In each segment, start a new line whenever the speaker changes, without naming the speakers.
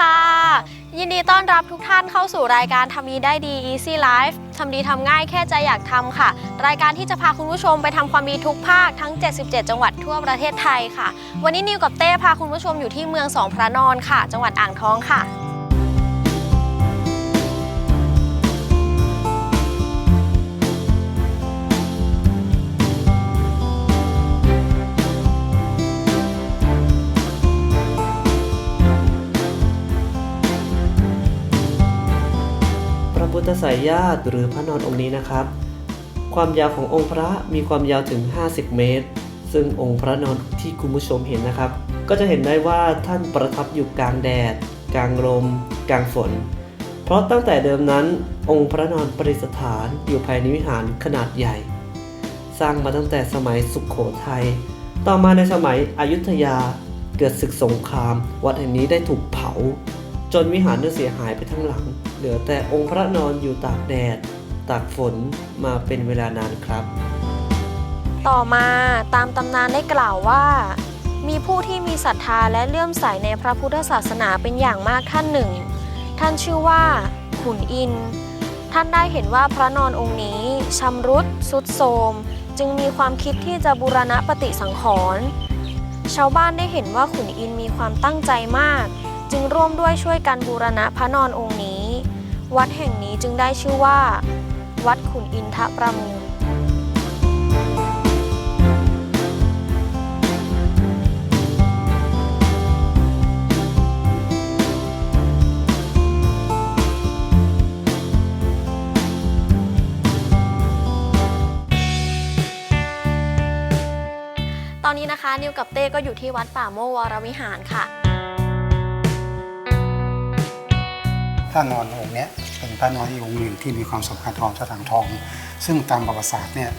ค่ะ
ยินดีต้อนรับทุกท่านเข้าสู่รายการทำดีได้ดี Easy Life ทำดีทำง่ายแค่ใจอยากทำค่ะ รายการที่จะพาคุณผู้ชมไปทำความดีทุกภาคทั้ง 77 จังหวัดทั่วประเทศไทยค่ะ วันนี้นิวกับเต้พาคุณผู้ชมอยู่ที่เมืองสองพระนอนค่ะ จังหวัดอ่างทองค่ะ
พระพุทธไสยญาติหรือพระนอนองค์นี้นะครับ ความยาวขององค์พระมีความยาวถึง 50 เมตร ซึ่งองค์พระนอนที่คุณผู้ชมเห็นนะครับ ก็จะเห็นได้ว่าท่านประทับอยู่กลางแดด กลางลม กลางฝน เพราะตั้งแต่เดิมนั้น องค์พระนอนประดิษฐานอยู่ภายในวิหารขนาดใหญ่ สร้างมาตั้งแต่สมัยสุขโขทัยต่อมาในสมัยอยุธยาเกิดศึกสงคราม วัดแห่งนี้ได้ถูกเผา จนวิหารได้เสียหายไปทั้งหลัง เหลือแต่องค์พระนอนอยู่ตากแดด ตากฝนมาเป็นเวลานานครับ
ต่อมาตามตำนานได้กล่าวว่า มีผู้ที่มีศรัทธาและเลื่อมใสในพระพุทธศาสนาเป็นอย่างมากท่านหนึ่ง ท่านชื่อว่า ขุนอิน ท่านได้เห็นว่าพระนอนองค์นี้ชำรุดสุดโทรมจึงมีความคิดที่จะบูรณะปฏิสังขรณ์ชาวบ้านได้เห็นว่าขุนอินมีความตั้งใจมาก จึงร่วมด้วยช่วยกันบูรณะพระนอนองค์นี้ วัดแห่งนี้จึงได้ชื่อว่า วัดขุนอินทประมูลตอนนี้นะคะนิวกับเต้ก็อยู่ที่วัดป่าโมวรวิหารค่ะ
พระนอนองค์เนี้ยเป็นพระนอนอีกองค์หนึ่งที่มีความสำคัญของสถานทอง ซึ่งตามประวัติศาสตร์เนี่ย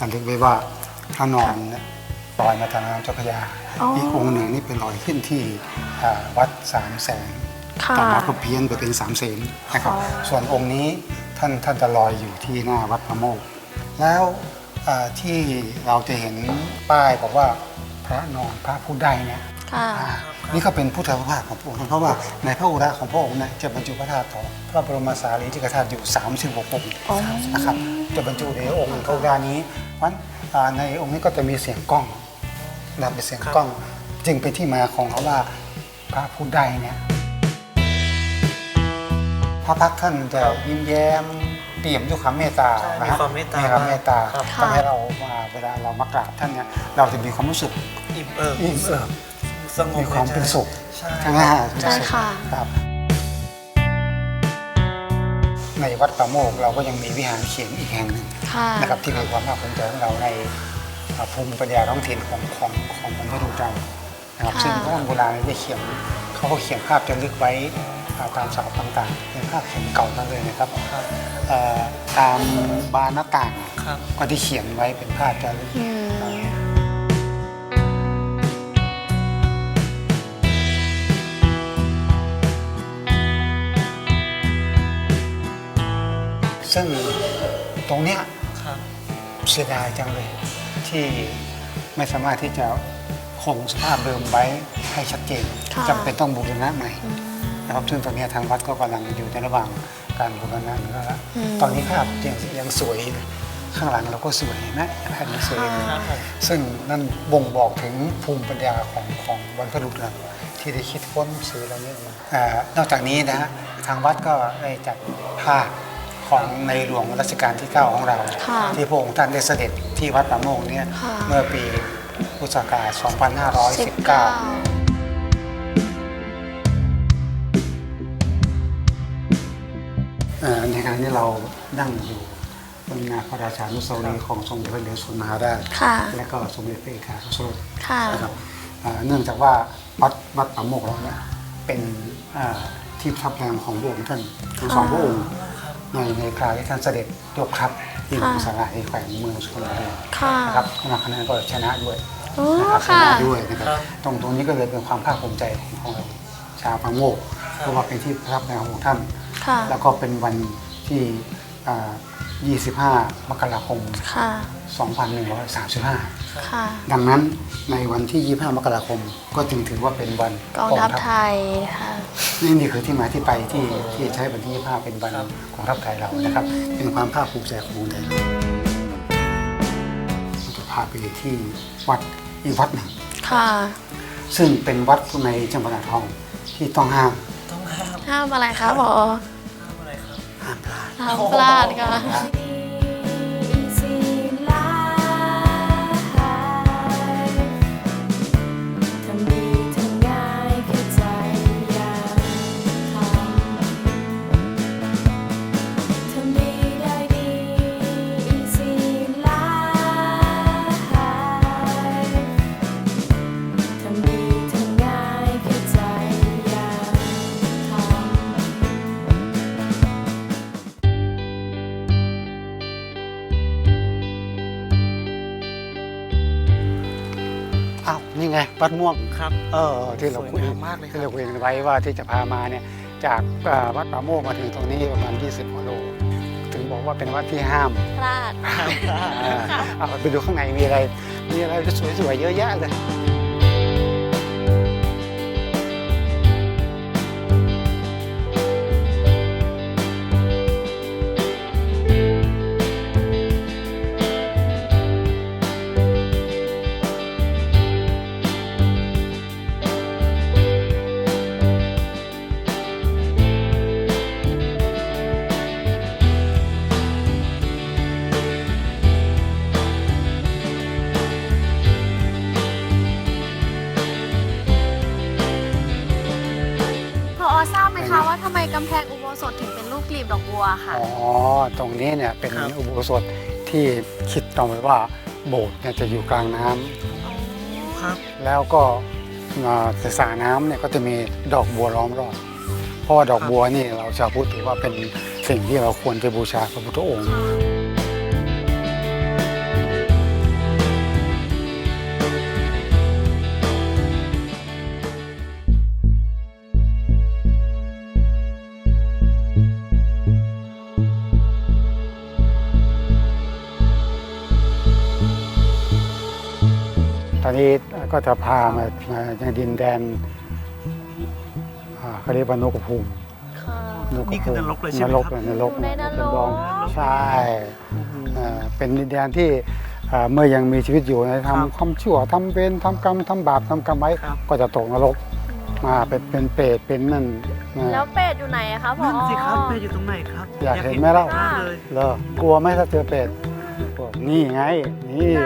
บันทึกไว้ว่าพระนอนเนี่ยลอยมาทางน้ำเจ้าพระยา
อ๋ออี
อีกองค์หนึ่งนี่เป็นลอยขึ้นที่อ่าวัดสามแสน
ค่ะ
ต่อมาก็เพี้ยนไปเป็นสามเสนนะครับ
อ๋อ
ส่วนองค์นี้ท่านท่านจะลอยอยู่ที่หน้าวัดพระโมกข์แล้วอ่าที่เราจะเห็นป้ายบอกว่าพระนอนพระผู้ใดเนี่ย
ค่ะ
อ่านี่ก็เป็นพุทธภาพของพระองค์เพราะว่าในพระอุระของพระองค์เนี่ยจะบรรจุพระธาตุของพระบรมสารีริกธาตุอยู่ 36องค์
อ๋อ
นะครับจะบรรจุในองค์พระอุรานี้เพราะฉะนั้นอ่าในองค์นี้ก็จะมีเสียงกล้องนะเป็นเสียงกล้อง จึงเป็นที่มาของคำว่าพระผู้ใดเนี่ยพระพักตร์ท่านจะยิ้มแย้มเปี่ยมด้วยความเมตตา
ใช่
นะฮะ
มีความเมตตา
ความเมตตา
ครับ
ทำให้เรามาเวลาเรามากราบท่านเนี่ยเราจะมีความรู้สึก
อิ่มเอิบ
อิ่มเอิบ
สงบ
มีความเป็นสุข
ใช่
ใช่ไหมฮะ
ใช่ค่ะ
ครับ ในวัดป่าโมกเราก็ยังมีวิหารเขียนอีกแห่งหนึ่ง
ค่ะ
นะครับที่มีความภาคภูมิใจของเราในอ่าภูมิปัญญาท้องถิ่นของของของบรรพบุรุษเรานะครับ
ค่ะ
ซึ่งโบราณโบราณเนี่ยจะเขียนเขาก็เขียนภาพจะลึกไว้อ่าตามเสาต่างๆเป็นภาพเขียนเก่านั่นเลยนะครับเอ่อตามบานหน้าต่าง
ครับ
ก็ที่เขียนไว้เป็นภาพจะลึก ซึ่งตตรงเนี้ย
ครับ
เสียดายจังเลย ที่ไม่สามารถที่จะคงสภาพเดิมไว้ให้ชัดเจน
ค่ะ
จำเป็นต้องบูรณะใหม่นะครับซึ่งตอนนี้ทางวัดก็กำลังอยู่ในระหว่างการบูรณะอยู่แล้วล่ะตอนนี้ภาพยังยังสวยเลยข้างหลังเราก็สวยนะภาพยังสวยเลย
ครับผม
ซึ่งนั่นบ่งบอกถึงภูมิปัญญาของของบรรพบุรุษเราที่ได้คิดค้นสื่อเหล่านี้ออกมาอานอกจากนี้นะฮะทางวัดก็ได้จัดภาพ ของในหลวงรัชกาลที่ 9 ของเรา
ค่ะ
ที่พระองค์ท่านได้เสด็จที่วัดป่าโมกเนี่ย
ค่ะ
เมื่อปีพุทธศักราช
สิบ
2519
เก้า
เอ่อในขณะที่เรานั่งอยู่บนงานพระราชานุสาวรีย์ของสมเด็จพระนเรศวรมหาราช
ค่ะ
และก็สมเด็จพระเอกาทศรส
ค่ะ
นะครับเอ่อเนื่องจากว่าวัดวัดป่าโมกเราเนี่ยเป็นเอ่อที่ประทับแรมของพระองค์ท่านทั้งสองพระองค์ ในในคราวที่ท่านเสด็จยกทัพที่เมืองสาราที่แขวงเมืองสุพรรณบุรี
ค่ะ
นะครับขณะนั้นก็ชนะด้วย
โอ้
นะครับช
ค่ะ
นะด้วยนะครับ ตรงตรงนี้ก็เลยเป็นความภาคภูมิใจของของเราชาวป่าโมกเพราะว่าเป็นที่ประทับแรมของท่าน
ค่ะ
แล้วก็เป็นวันที่อ่า25 มกราคม
ค่ะ
2135
ค่ะ
ดังนั้นในวันที่ 25 มกราคม ก็จึงถือว่าเป็นวัน
กองทัพไทยค่ะ
นี่นี่คือที่มาที่ไปที่ที่ใช้วันที่ 25 เป็นวันกองทัพไทยเรานะครับ เป็นความภาคภูมิใจของคนไทยเราเราจะพาไปที่วัดอีกวัดหนึ่ง
ค่ะ
ซึ่งเป็นวัดในจังหวัดอ่างทองที่ต้องห้าม
ต้องห้าม
ห้ามอะไรคะหมอ
ห้ามอะไรครับ
ห้ามพลาด
ห้ามพลาดค่ะ
นี่ไงวัดม่วง
ครับ
เออที่เราคุย
สวยงามมากเลยครับ
ที่เราคุยกันไว้ว่าที่จะพามาเนี่ยจากเอ่อวัดป่าโมกมาถึงตรงนี้ประมาณ 20กิโล ถึงบอกว่าเป็นวัดที่ห้าม
พลาด
ห้ามพลาด
เออเอาไปดูข้างในมีอะไร มีอะไรสวยๆเยอะแยะเลย
บดอกบัวค่ะ
อ๋อ ตรงนี้เนี่ยเป็น
ครับ
อุโบสถที่คิดเอาไว้ว่าโบสถ์เนี่ยจะอยู่กลางน้ำ
ครับ
แล้วก็เอ่อในสระน้ำเนี่ยก็จะมีดอกบัวล้อมรอบ เพราะว่าดอกบัวนี่เราชาวพุทธถือว่าเป็นสิ่งที่เราควรจะบูชาพระพุทธองค์ นนี้ก็จะพามามาในดินแดนอ่าเขาเรียกว่านกกระภูมิ
ค่ะ
นกกระ
นี่คื
ภู
อ
มิ
นรกเลยใช่ไหม
นรก
ครับ
เลยนรก
อยู่ในนรก
เป็นดองใช่อ่าเป็นดินแดนที่อ่าเมื่อยังมีชีวิตอยู่นะ
ครับ
ทำความชั่วทำเวรทำกรรมทำบาปทำกรรมไว้
ครับ
ก็จะตกนรกมาเป็นเป็นเปรตเป็นนั่นนะ
แล้วเป็ดอยู่ไหนอะคะพอ
นั่นสิครับเป็ดอยู่ตรงไหนครับ
อยากเห็นไหมเล่า
มากเลย
เหรอกลัวไหมถ้าเจอเป็ดบอกนี่ไง นี่
ไหน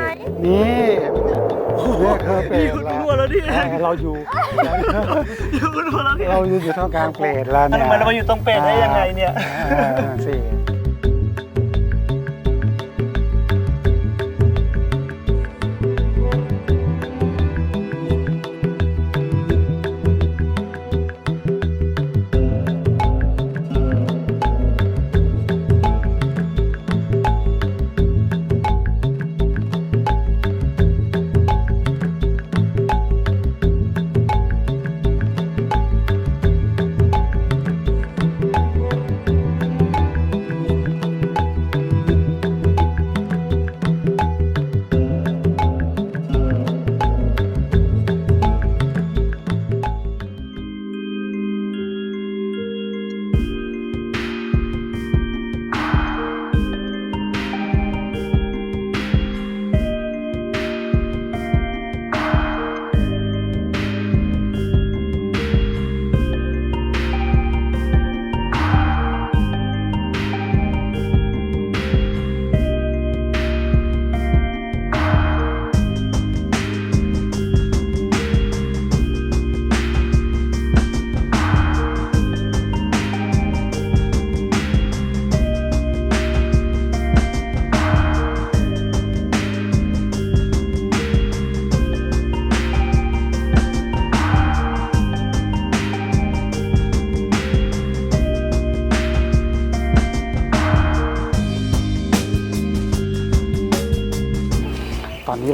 นี่นี่คือเป็ด
อยู่
แล้
ทั่วแล้วดิ
เออเราอยู่
อยู่บนหัวเราเนี่ย
เราอยู่อยู่ท่ามกลางเปรตแล้วเนี่ย
ทำไมเรามาอยู่ตรงเป็ดได้ยังไงเนี่ย
เออนั่นสิ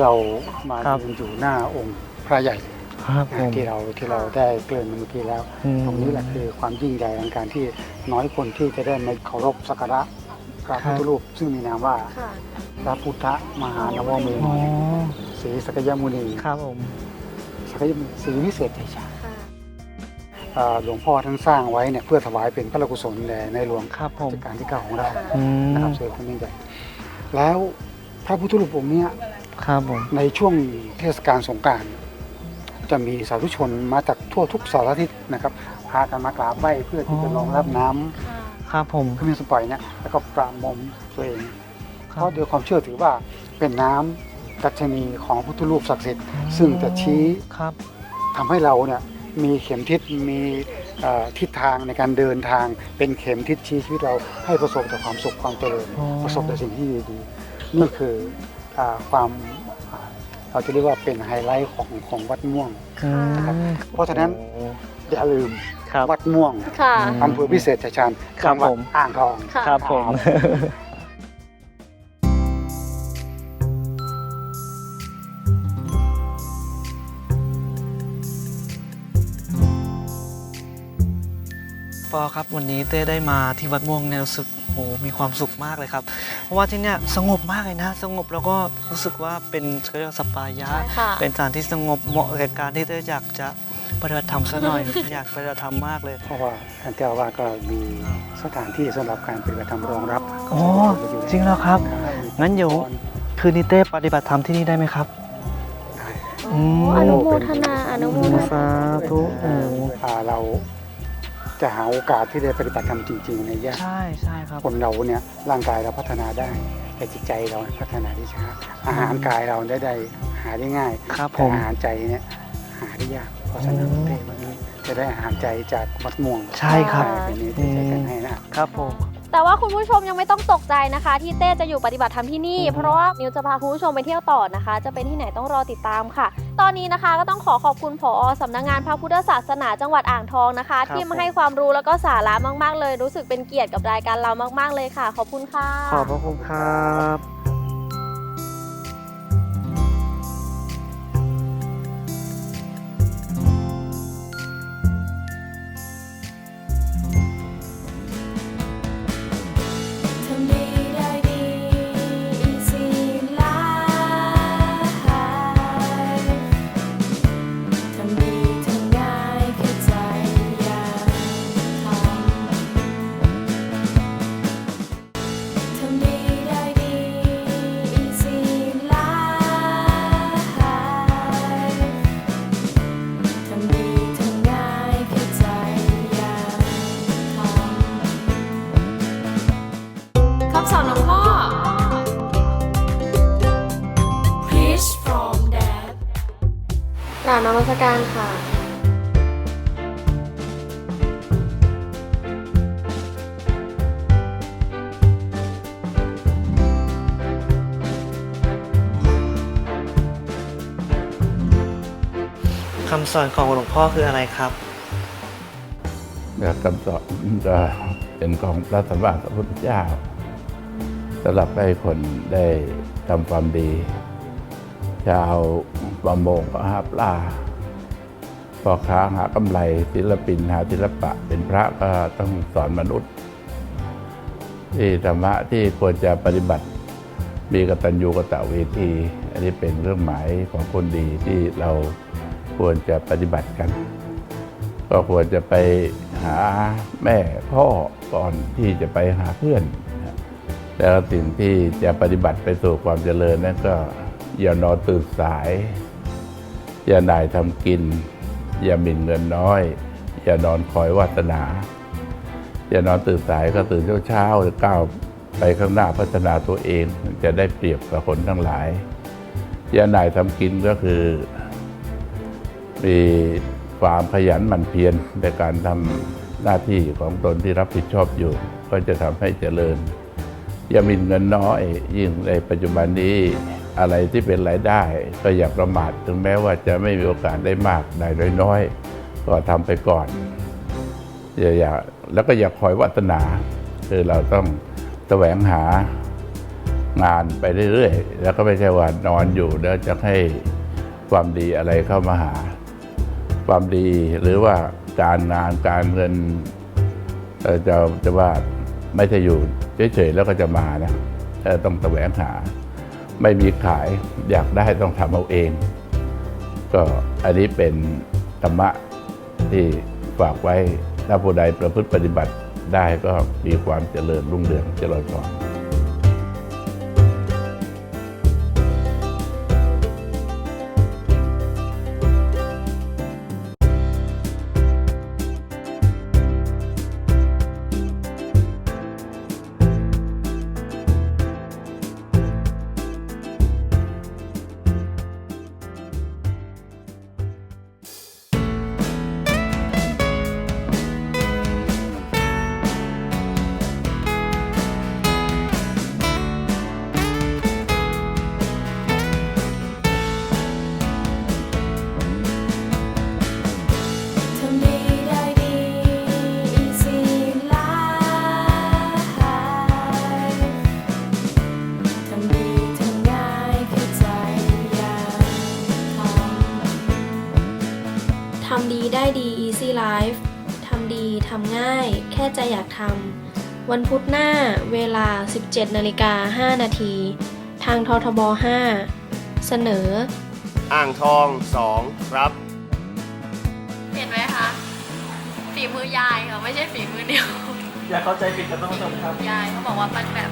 เรามา
ครับ
ยืนอยู่หน้าองค์พระใหญ่
ครับผม
ที่เราที่เราได้เกริ่นเมื่อกี้แล้ว
อืม
ตรงนี้แหละคือความยิ่งใหญ่ของการที่น้อยคนที่จะได้มาเคารพสักการะพระพุทธรูป ซึ่งมีนามว่า
ค่ะ
พระพุทธมหานวโม
อ๋อ
ศรีสกยมุนี
ครับผม
สกยมุนีศรีวิเศษชัยชาญ
ค่ะ
อ่าหลวงพ่อท่านสร้างไว้เนี่ยเพื่อถวายเป็นพระราชกุศลแด่ในหลวง
ครับผม
รัชกาลที่เก้าของเรา
อืม
นะครับเสือคนยิ่งใหญ่แล้วพระพุทธรูปองค์เนี้ย
ครับผม
ในช่วงเทศกาลสงกรานต์จะมีสาธุชนมาจากทั่วทุกสารทิศนะครับพากันมากราบไหว้เพื่อที่จะรองรับน้ำ
ค่ะ
ครับผม
ขึ้นมีสปล่อยเนี่ยแล้วก็ปราบมมตัวเอง
ค
เพ
รับ
ราะโดยความเชื่อถือว่าเป็นน้ำดัชนีของพุทธรูปศักดิ์สิทธิ์ซึ่งจะชี้
ครับ
ทำให้เราเนี่ยมีเข็มทิศมีเอ่อทิศทางในการเดินทางเป็นเข็มทิศชี้ชีวิตเราให้ประสบแต่ความสุขความเจริญ
อ๋อ
ประสบแต่สิ่งที่ดีๆนี่คืออา ความอ่าเราจะเรียกว่าเป็นไฮไลท์ของของวัดม่วง
อืม
นะครับเพราะฉะนั้น
โอ้
อย่าลืม
ครับ
วัดม่วง
ค่ะ
อืม
อำเภอพิเศษชัยชาญ
ครั
จั
บ
งหวัด
ผม
อ่างทอง
ค่ะ
ครับผมปอครับวันนี้เต้ได้มาที่วัดม่วงเนี่ยรู้สึก โหมีความสุขมากเลยครับ เพราะว่าที่เนี่ยสงบมากเลยนะ สงบแล้วก็รู้สึกว่าเป็นเขาเรียกว่าสปายะ
ค่ะ
เป็นสถานที่สงบเหมาะแก่การที่เต้อยากจะปฏิบัติธรรมซะหน่อย อยากปฏิบัติธรรมมากเลย
เพราะว่าท่านเจ้าอาว่าสก็มีสถานที่สำหรับการปฏิบัติธรรมรองรับ
อ๋อจริงแล้วครับ
ครับ
งั้นเดี๋ยว คืนนี้เต้ปฏิบัติธรรมที่นี่ได้ไหมครับ
ได้
อืม
อนุโมทนา อนุโมทนา
สาธุโอ้
อ่าเรา จะหาโอกาสที่ได้ปฏิบัติธรรมจริงๆในยาก
ใช่ใช่ครับ
คนเราเนี่ยร่างกายเราพัฒนาได้ แต่จิตใจเราพัฒนาได้ช้าอาหารกายเราได้ได้หาได้ง่าย
ครับผ
แต่
ม
อาหารใจเนี่ยหาได้ยากเพราะฉะนั้น
โอ้
เทวันนี้จะได้อาหารใจจากวัดม่วง
ใช่ครับ
เป็นนี้ที่จะกันให้นะครับ
ผม
แต่ว่าคุณผู้ชมยังไม่ต้องตกใจนะคะ ที่เต้จะอยู่ปฏิบัติธรรมที่นี่
อือฮึ
เพราะว่านิวจะพาคุณผู้ชมไปเที่ยวต่อนะคะ จะเป็นที่ไหนต้องรอติดตามค่ะ ตอนนี้นะคะก็ต้องขอขอบคุณผอสำนักงานพระพุทธศาสนาจังหวัดอ่างทองนะคะ ที่มาให้ความรู้แล้วก็สาระมาก ๆ เลย รู้สึกเป็นเกียรติกับรายการเรามาก ๆ เลยค่ะ ขอบคุณค่ะ
ขอบพระคุณครับ
คำสอน
ของหลวงพ่อคืออะไรครับ
และคำสอนจะเป็นของพระสัมมาสัมพุทธเจ้าสำหรับให้คนได้ทำความดี ชาวประมงก็หาปลาพ่อค้าหากำไรศิลปินหาศิลปะ เป็นพระก็ต้องสอนมนุษย์ ที่ธรรมะที่ควรจะปฏิบัติ มีกตัญญูกตเวที อันนี้เป็นเรื่องหมายของคนดีที่เรา ควรจะปฏิบัติกัน ก็ควรจะไปหาแม่พ่อก่อนที่จะไปหาเพื่อนแล้วสิ่งที่จะปฏิบัติไปสู่ความเจริญนั้นก็อย่านอนตื่นสาย อย่านายทำกิน อย่าหมิ่นเงินน้อย อย่านอนคอยวาสนา อย่านอนตื่นสายก็ตื่นเช้าๆหรือก้าวไปข้างหน้าพัฒนาตัวเองจะได้เปรียบกับคนทั้งหลาย อย่านายทำกินก็คือ มีความขยันหมั่นเพียรในการทำหน้าที่ของตนที่รับผิดชอบอยู่ ก็จะทำให้เจริญอย่ามินเงินน้อย ยิ่งในปัจจุบันนี้อะไรที่เป็นรายได้ ก็อย่าประมาทถึงแม้ว่าจะไม่มีโอกาสได้มากได้น้อยๆก็ทำไปก่อนอย่าอย่าแล้วก็อย่าคอยวัฒนา คือเราต้องแสวงหางานไปเรื่อยๆ แล้วก็ไม่ใช่ว่านอนอยู่แล้วจะให้ความดีอะไรเข้ามาหา ความดีหรือว่าการงานการเงินจะจะว่าไม่ใช่อยู่เฉยๆแล้วก็จะมานะเอ่อต้องแสวงหา ไม่มีขายอยากได้ต้องทำเอาเอง ก็อันนี้เป็นธรรมะที่ฝากไว้ถ้าผู้ใดประพฤติปฏิบัติได้ก็มีความเจริญรุ่งเรืองเจริญพร
easy life ทำดีทำง่าย แค่ใจอยากทำ วันพุธหน้าเวลา 17นาฬิกา5นาที ทางททบ 5 เสนอ
อ่างทองสองครับ
เห็นไหมคะฝีมือยายค่ะ ไม่ใช่ฝีมือเดียว
อย่าเข้าใจผิดกับท่านผู้ชมครับ
ยายเขาบอกว่าปั้นแบบ